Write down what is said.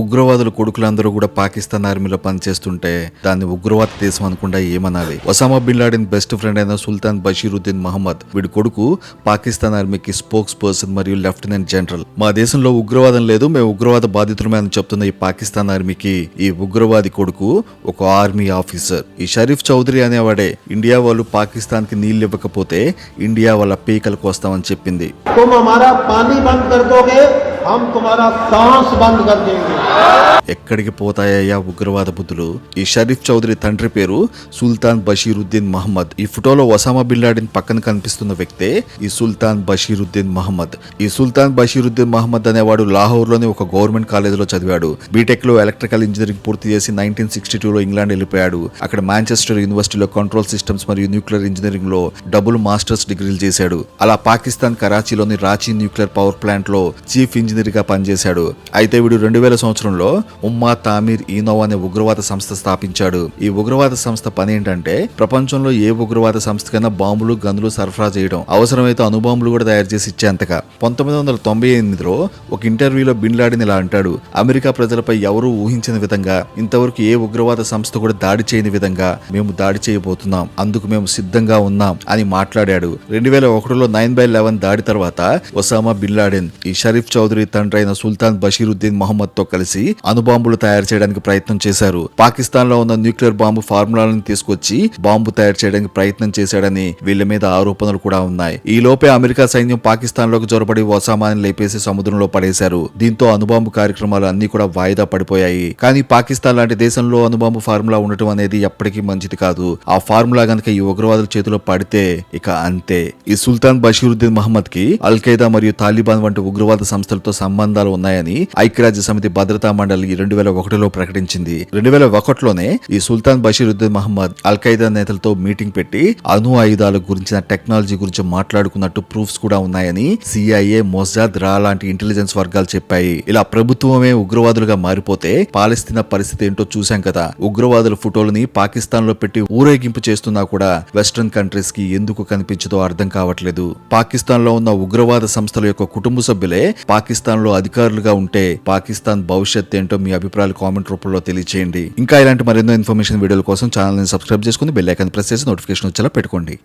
ఉగ్రవాదుల కొడుకులందరూ కూడా పాకిస్తాన్ ఆర్మీలో పనిచేస్తుంటే దాన్ని ఉగ్రవాద దేశం అనుకుండా ఏమనాలి? Osama bin Laden best friend అయిన సుల్తాన్ బషీరుద్దీన్ మహమ్మద్ వీడి కొడుకు పాకిస్తాన్ ఆర్మీకి స్పోక్స్ పర్సన్ మరియు లెఫ్టినెంట్ జనరల్. మా దేశంలో ఉగ్రవాదం లేదు మేము ఉగ్రవాద బాధితులమే అని చెప్తున్న ఈ పాకిస్తాన్ ఆర్మీకి ఈ ఉగ్రవాది కొడుకు ఒక ఆర్మీ ఆఫీసర్. ఈ షరీఫ్ చౌదరి అనేవాడే ఇండియా వాళ్ళు పాకిస్తాన్కి నీళ్ళు ఇవ్వకపోతే ఇండియా వాళ్ళ పీకలకు వస్తామని చెప్పింది. ఎక్కడికి పోతాయా ఉగ్రవాద బుద్ధులు? ఈ షరీఫ్ చౌదరి తండ్రి పేరు సుల్తాన్ బషీరుద్దీన్ మహమ్మద్. ఈ ఫోటోలో ఒసామా బిల్లాడిన్ పక్కన కనిపిస్తున్న వ్యక్తే ఈ సుల్తాన్ బషీరుద్దీన్ మహమ్మద్. ఈ సుల్తాన్ బషీరుద్దీన్ మహమ్మద్ అనేవాడు లాహోర్లోని ఒక గవర్నమెంట్ కాలేజీలో చదివాడు. బీటెక్లో ఎలక్ట్రికల్ ఇంజనీరింగ్ పూర్తి చేసి నైన్టీన్ సిక్స్టీ టూ లో ఇంగ్లాండ్ వెళ్ళిపోయాడు. అక్కడ మాంచెస్టర్ యూనివర్సిటీలో కంట్రోల్ సిస్టమ్స్ మరియు న్యూక్లియర్ ఇంజనీరింగ్లో డబుల్ మాస్టర్స్ డిగ్రీలు చేశాడు. అలా పాకిస్తాన్ కరాచీలోని రాచీ న్యూక్లియర్ పవర్ ప్లాంట్లో చీఫ్ ఇంజనీర్ ఇంజనీర్గా పనిచేశాడు. అయితే వీడు రెండు వేల సంవత్సరంలో ఉమ్మా తామీర్ ఈనో అనే ఉగ్రవాద సంస్థ స్థాపించాడు. ఈ ఉగ్రవాద సంస్థ పని ఏంటంటే ప్రపంచంలో ఏ ఉగ్రవాద సంస్థకైనా బాంబులు గన్నులు సరఫరా చేయడం. అవసరమైతే అణుబాంబులు కూడా తయారు చేసి ఇచ్చేంతగా. పంతొమ్మిది వందల తొంభై ఎనిమిదిలో ఒక ఇంటర్వ్యూలో బిన్ లాడిన్ ఇలా అంటాడు. అమెరికా ప్రజలపై ఎవరూ ఊహించిన విధంగా ఇంతవరకు ఏ ఉగ్రవాద సంస్థ కూడా దాడి చేయని విధంగా మేము దాడి చేయబోతున్నాం. అందుకు మేము సిద్ధంగా ఉన్నాం అని మాట్లాడాడు. రెండు వేల ఒకటిలో నైన్ బై లెవెన్ దాడి తర్వాత ఒసామా బిన్ లాడెన్ ఈ షరీఫ్ చౌదరి తండ్రి అయిన సుల్తాన్ బషీరుద్దీన్ మహమ్మద్తో కలిసి అణుబాంబులు తయారు చేయడానికి ప్రయత్నం చేశారు. పాకిస్తాన్లో ఉన్న న్యూక్లియర్ బాంబు ఫార్ములాలను తీసుకొచ్చి బాంబు తయారు చేయడానికి ప్రయత్నం చేశాడని వీళ్ళ మీద ఆరోపణలు కూడా ఉన్నాయి. ఈ లోపే అమెరికా సైన్యం పాకిస్తాన్లోకి జొరబడి ఒసామాని లేపేసి సముద్రంలో పడేశారు. దీంతో అణుబాంబు కార్యక్రమాలు అన్ని కూడా వాయిదా పడిపోయాయి. కానీ పాకిస్తాన్ లాంటి దేశంలో అణుబాంబు ఫార్ములా ఉండటం అనేది ఎప్పటికీ మంచిది కాదు. ఆ ఫార్ములా గనక ఈ ఉగ్రవాదుల చేతిలో పడితే ఇక అంతే. ఈ సుల్తాన్ బషీరుద్దీన్ మహమ్మద్కి అల్ ఖైదా మరియు తాలిబాన్ వంటి ఉగ్రవాద సంస్థలతో సంబంధాలు ఉన్నాయని ఐక్యరాజ్య సమితి భద్రతా మండలి రెండు వేల ఒకటిలో ప్రకటించింది. రెండు వేల ఒకటిలోనే ఈ సుల్తాన్ బషీరుద్దీన్ మహమ్మద్ అల్ ఖైదా నేతలతో మీటింగ్ పెట్టి అణు ఆయుధాల గురించిన టెక్నాలజీ గురించి మాట్లాడుకున్నట్టు ప్రూఫ్స్ కూడా ఉన్నాయని సిఐఏ మొజాద్ రా లాంటి ఇంటెలిజెన్స్ వర్గాలు చెప్పాయి. ఇలా ప్రభుత్వమే ఉగ్రవాదులుగా మారిపోతే పాలస్తీనా పరిస్థితి ఏంటో చూశాం కదా. ఉగ్రవాదుల ఫోటోలని పాకిస్తాన్లో పెట్టి ఊరేగింపు చేస్తున్నా కూడా వెస్ట్రన్ కంట్రీస్కి ఎందుకు కనిపించదో అర్థం కావట్లేదు. పాకిస్తాన్లో ఉన్న ఉగ్రవాద సంస్థల యొక్క కుటుంబ సభ్యులే పాకిస్తాన్ లో అధికారులుగా ఉంటే పాకిస్తాన్ భవిష్యత్ ఏంటో మీ అభిప్రాయాలు కామెంట్ రూపంలో తెలియజేయండి ఇంకా ఇలాంటి మరెన్నో ఇన్ఫర్మేషన్ వీడియోల కోసం ఛానల్ని సబ్స్క్రైబ్ చేసుకుని బెల్ ఐకాన్ ప్రెస్ చేసి నోటిఫికేషన్ వచ్చేలా పెట్టుకోండి.